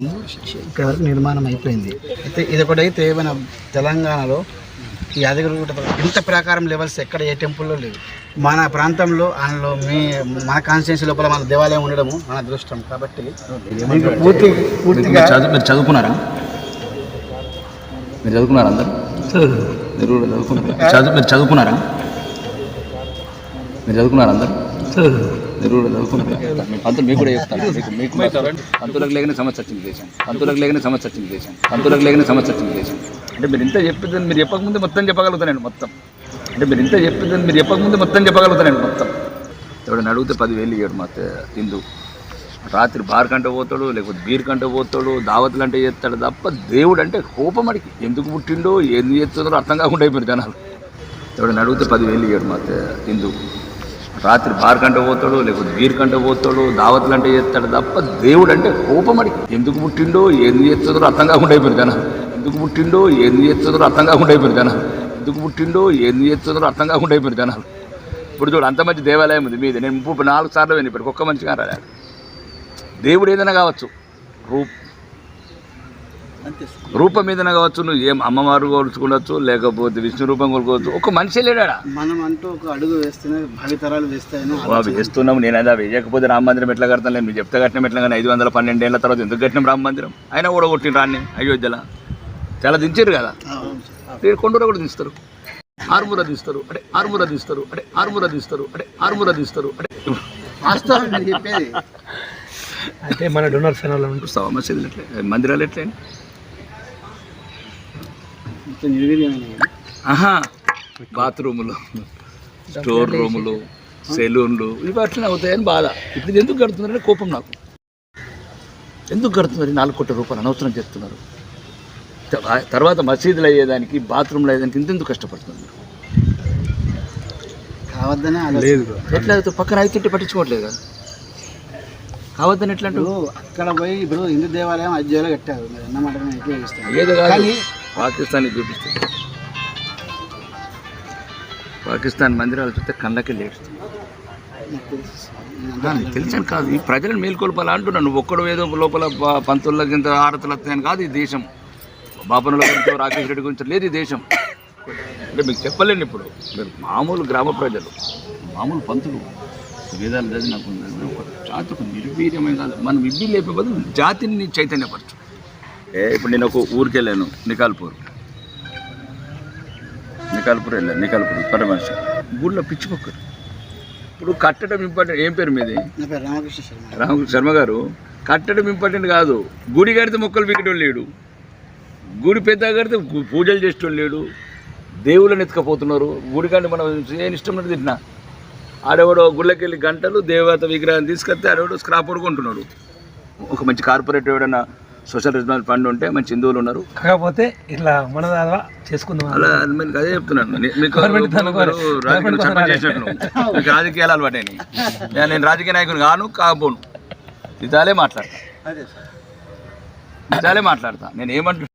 ఇక్కడ వరకు నిర్మాణం అయిపోయింది. అయితే ఇది ఒకటైతే మన తెలంగాణలో ఈ యాదగిరిగుట్ట ఇంత ప్రకారం లెవెల్స్ ఎక్కడ ఏ టెంపుల్లో లేవు. మన ప్రాంతంలో అందులో మీ మన కాన్స్టిట్యూన్సీ లోపల మన దేవాలయం ఉండడము మన అదృష్టం కాబట్టి పూర్తి పూర్తిగా మీరు చదువుకున్నారా? మీరు చదువుకున్నారా అందరు? మీరు కూడా చదువుకున్నారా చదువు మీరు చదువుకున్నారా? మీరు చదువుకున్నారా అందరు? మీరు మీకు కూడా చెప్తాను. మీకు మీకు పంతులకు లేకనే సమస్య వచ్చింది దేశం పంతులకు లేకనే సమస్య వచ్చింది దేశం పంతులకు లేకనే సమస్య వచ్చింది దేశం అంటే మీరు ఇంత చెప్పింది మీరు చెప్పకముందే మొత్తం చెప్పగలుగుతానండి మొత్తం. అంటే మీరు ఇంత చెప్పింది మీరు చెప్పకముందే మొత్తం చెప్పగలుగుతానండి మొత్తం. ఎవడని అడిగితే పదివేలు ఇయ్యాడు మా హిందూ. రాత్రి బార్ కంటే పోతాడు లేకపోతే బీర్ కంటే పోతాడు దావతులు అంటే చేస్తాడు తప్ప దేవుడు అంటే కోపం అడిగి ఎందుకు పుట్టిండో ఏంది చేస్తుందో అర్థం కాకుండా అయిపోయారు జనాలు. ఎవడని అడిగితే పదివేలు ఇయ్యాడు మా హిందూ. రాత్రి బార్ కంటే పోతాడు లేకపోతే బీర్ కంటే పోతాడు దావతులు అంటే చేస్తాడు తప్ప దేవుడు అంటే కోపం అడిగి. ఎందుకు పుట్టిండో ఏం చేస్తుందో అర్థం కాకుండా అయిపోయారు ఎందుకు పుట్టిండో ఏం చేస్తుందో అర్థం కాకుండా అయిపోయారు ఎందుకు పుట్టిండో ఏం చేస్తుందో అర్థం కాకుండా అయిపోయారు జనాలు ఇప్పుడు చూడు అంత మంచి దేవాలయం ఉంది మీది. నేను ముప్పై నాలుగు సార్లు పోయిన ఇప్పటికి ఒక్క మంచిగా రాలేదు దేవుడు ఏదైనా కావచ్చు. రూప్ రూపం ఏదైనా కావచ్చు నువ్వు ఏం అమ్మవారు కొలుచుకోవచ్చు లేకపోతే విష్ణు రూపం కొలుకోవచ్చు ఒక మనిషి లేడా మనం అంటూ ఒక అడుగు వేస్తేనే భావితరాలు వేస్తాయని అవి వేస్తున్నాము నేను అదే వేయకపోతే రామ మందిరం ఎట్లా కడతాను మీరు చెప్తే కట్టిన ఎట్లా కానీ ఐదు వందల పన్నెండు ఏళ్ళ తర్వాత ఎందుకు కట్టినాం రామ మందిరం? అయినా కూడా కొట్టిన రాన్ని అయోధ్యలో. చాలా దించారు కదా? మీరు కొండూర కూడా తీస్తారు ఆరుమూర తీస్తారు అంటే ఆరుమూర తీస్తారు అంటే ఆరుమూర తీస్తారు అంటే ఆరుమూర తీస్తారు అంటే వాస్తవం నేను చెప్పేది. అయితే మన డొనర్ ఎట్లా? మందిరాలు ఎట్లా? ఆహా బాత్రూములు స్టోర్ రూములు సెలూన్లు ఇవి అట్లనే అవుతాయని బాధ. ఇప్పుడు ఇది ఎందుకు కడుతున్నారని కోపం నాకు. ఎందుకు కడుతున్నారు ఈ నాలుగు కోట్ల రూపాయలు అనవసరం చేస్తున్నారు తర్వాత మసీదులు అయ్యేదానికి బాత్రూమ్లు అయ్యేదానికి ఇంతెందుకు కష్టపడుతున్నారు? కావద్దనే. లేదు ఎట్లా పక్కన అవుతుంటే పట్టించుకోవట్లేదు? కదా కావద్దని ఎట్లా అక్కడ పోయి ఇప్పుడు హిందూ దేవాలయం అయోధ్యలో కట్టారు. అన్నమాట ఏదో కానీ పాకిస్తాన్ చూపిస్తుంది పాకిస్తాన్ మందిరాలు చూస్తే కళ్ళకి లేడుస్తుంది తెలిసాను కాదు ఈ ప్రజలను మేల్కొల్పాలి అంటున్నాను నువ్వు ఒక్కడు ఏదో లోపల పంతుల కింద ఆరతులు వస్తాయని కాదు ఈ దేశం. బాపనుల గురించి రాకేష్ రెడ్డి గురించి లేదు ఈ దేశం. అంటే మీకు చెప్పలేను ఇప్పుడు. మీరు మామూలు గ్రామ ప్రజలు మామూలు పంతులు వేదాలు చదివి నాకు ఒక జాతికి నిర్వీర్యమైన కాదు. మనం ఇల్లు లేపే బదులు జాతిని చైతన్యపరచు. ఏ ఇప్పుడు నేను ఒక ఊరికి వెళ్ళాను నికాల్పూర్. నికాల్పూర్ వెళ్ళాను నికాల్పూర్ పరమర్శ ఊళ్ళో పిచ్చి మొక్కరు ఇప్పుడు కట్టడం ఇంపార్టెంట్ ఏం పేరు మీది? రామకృష్ణ శర్మ. రామకృష్ణ శర్మ గారు. కట్టడం ఇంపార్టెంట్ కాదు. గుడి కడితే మొక్కలు పీకటోళ్ళు లేడు. గుడి పెద్ద కడితే పూజలు చేసేటోళ్ళు లేడు. దేవుళ్ళని ఎత్తుకపోతున్నారు. గుడి కంటే మనం ఏం ఇష్టం ఉన్నది తింటున్నా ఆడెవడో గుళ్ళకి వెళ్ళి గంటలు దేవత విగ్రహం తీసుకొస్తే ఆడెవడో స్క్రాప్ కొంటున్నాడు ఒక మంచి కార్పొరేట్ ఎవడైనా సోషల్ రెస్పాన్స్ ఫండ్ ఉంటే మంచి హిందువులు ఉన్నారు. కాకపోతే ఇట్లా మన ద్వారా చేసుకుందాం అలా మీకు అదే చెప్తున్నాను. మీకు రాజకీయాలు అలవాటైనాయి నేను. నేను రాజకీయ నాయకుని కాను కాకపోను ఇదాలే మాట్లాడతా. అదే సార్. ఇదాలే మాట్లాడతా. నేను ఏమంటున్నా